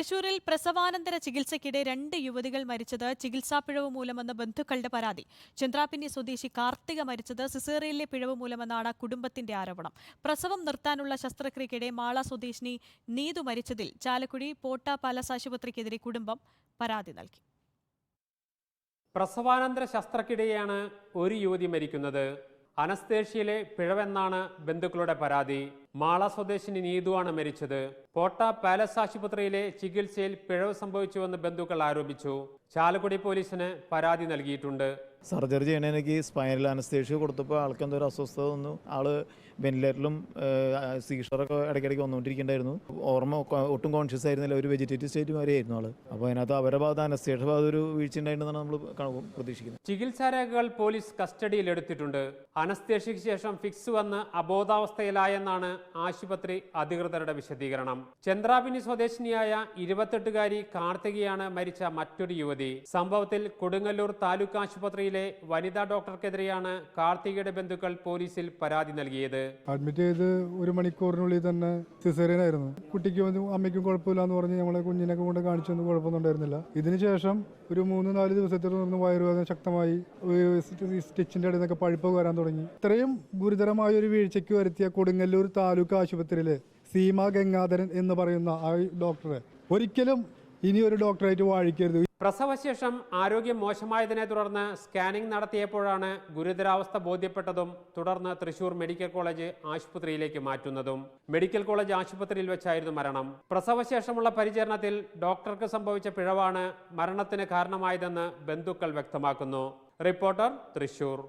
തൃശൂരിൽ പ്രസവാനന്തര ചികിത്സയ്ക്കിടെ രണ്ട് യുവതികൾ മരിച്ചത് ചികിത്സാ പിഴവ് മൂലമെന്ന ബന്ധുക്കളുടെ പരാതി. ചന്ദ്രാപിന്നി സ്വദേശി കാർത്തിക മരിച്ചത് സിസേറിയയിലെ പിഴവ് മൂലമെന്നാണ് കുടുംബത്തിന്റെ ആരോപണം. പ്രസവം നിർത്താനുള്ള ശസ്ത്രക്രിയയ്ക്കിടെ മാള സ്വദേശിനി നീതു മരിച്ചതിൽ ചാലക്കുടി പോട്ട പാലസ് ആശുപത്രിക്കെതിരെ കുടുംബം പരാതി നൽകി. പ്രസവാനന്തര ശസ്ത്രക്കിടെയാണ് ഒരു യുവതി മരിക്കുന്നത്. അനസ്തേഷ്യയിലെ പിഴവെന്നാണ് ബന്ധുക്കളുടെ പരാതി. മാള സ്വദേശിനി നീതുവാണ് മരിച്ചത്. പോട്ട പാലസ് ആശുപത്രിയിലെ ചികിത്സയിൽ പിഴവ് സംഭവിച്ചുവെന്ന് ബന്ധുക്കൾ ആരോപിച്ചു. ചാലക്കുടി പോലീസിന് പരാതി നൽകിയിട്ടുണ്ട്. സർജറി ചെയ്യണമെനിക്ക് സ്പൈനൽ അനസ്തേഷ്യ കൊടുത്തപ്പോൾ ആൾക്ക് എന്തോ ഒരു അസ്വസ്ഥത വന്നു. ആൾ വെന്റിലേറ്ററിലും സീഷറൊക്കെ ഇടയ്ക്കിടയ്ക്ക് വന്നുകൊണ്ടിരിക്കണ്ടായിരുന്നു ഓർമ്മ ഒട്ടും കോൺഷ്യസ് ആയിരുന്നില്ല. ഒരു വെജിറ്റേറ്റീവ് സ്റ്റേറ്റ് വരെയായിരുന്നു ആൾ. അപ്പോൾ അതിനകത്ത് അവരുടെ ഭാഗത്ത് അനസ്തേഷ്യ ഭാഗത്ത് ഒരു വീഴ്ച ഉണ്ടായിട്ടുണ്ടെന്നാണ് നമ്മൾ പ്രതീക്ഷിക്കുന്നത്. ചികിത്സാ രേഖകൾ പോലീസ് കസ്റ്റഡിയിൽ കസ്റ്റഡിയിലെടുത്തിട്ടുണ്ട് അനസ്തേഷ്യയ്ക്ക് ശേഷം ഫിക്സ് വന്ന് അബോധാവസ്ഥയിലായെന്നാണ് ആശുപത്രി അധികൃതരുടെ വിശദീകരണം. ചന്ദ്രാപിനി സ്വദേശിനിയായ ഇരുപത്തെട്ടുകാരി കാർത്തികയാണ് മരിച്ച മറ്റൊരു യുവതി. സംഭവത്തിൽ കൊടുങ്ങല്ലൂർ താലൂക്ക് ആശുപത്രിയിലെ വനിതാ ഡോക്ടർക്കെതിരെയാണ് കാർത്തികയുടെ ബന്ധുക്കൾ പോലീസിൽ പരാതി നൽകിയത്. അഡ്മിറ്റ് ചെയ്ത് ഒരു മണിക്കൂറിനുള്ളിൽ തന്നെ സിസേറിയനായിരുന്നു കുട്ടിക്കും അമ്മയ്ക്കും കുഴപ്പമില്ല എന്ന് പറഞ്ഞ് ഞങ്ങളെ കുഞ്ഞിനൊക്കെ കൊണ്ട് കാണിച്ചൊന്നും കുഴപ്പമൊന്നും ഉണ്ടായിരുന്നില്ല. ഇതിനുശേഷം ഒരു മൂന്ന് നാല് ദിവസത്തിൽ തുടർന്ന് വയറുവേദന ശക്തമായി സ്റ്റിച്ചിന്റെ ഇടയിൽ നിന്നൊക്കെ പഴുപ്പ് വരാൻ തുടങ്ങി. ഇത്രയും ഗുരുതരമായ ഒരു വീഴ്ചയ്ക്ക് വരുത്തിയ കൊടുങ്ങല്ലൂർ താലൂക്ക് ആശുപത്രിയിലെ സീമ ഗംഗാധരൻ എന്ന് പറയുന്ന ആ ഡോക്ടറെ ഒരിക്കലും ഇനി ഒരു ഡോക്ടറായിട്ട് വാഴിക്കരുത്. പ്രസവശേഷം ആരോഗ്യം മോശമായതിനെ തുടർന്ന് സ്കാനിംഗ് നടത്തിയപ്പോഴാണ് ഗുരുതരാവസ്ഥ ബോധ്യപ്പെട്ടതും തുടർന്ന് തൃശൂർ മെഡിക്കൽ കോളേജ് ആശുപത്രിയിലേക്ക് മാറ്റുന്നതും. മെഡിക്കൽ കോളേജ് ആശുപത്രിയിൽ വെച്ചായിരുന്നു മരണം. പ്രസവശേഷമുള്ള പരിചരണത്തിൽ ഡോക്ടർക്ക് സംഭവിച്ച പിഴവാണ് മരണത്തിന് കാരണമായതെന്ന് ബന്ധുക്കൾ വ്യക്തമാക്കുന്നു. റിപ്പോർട്ടർ തൃശൂർ.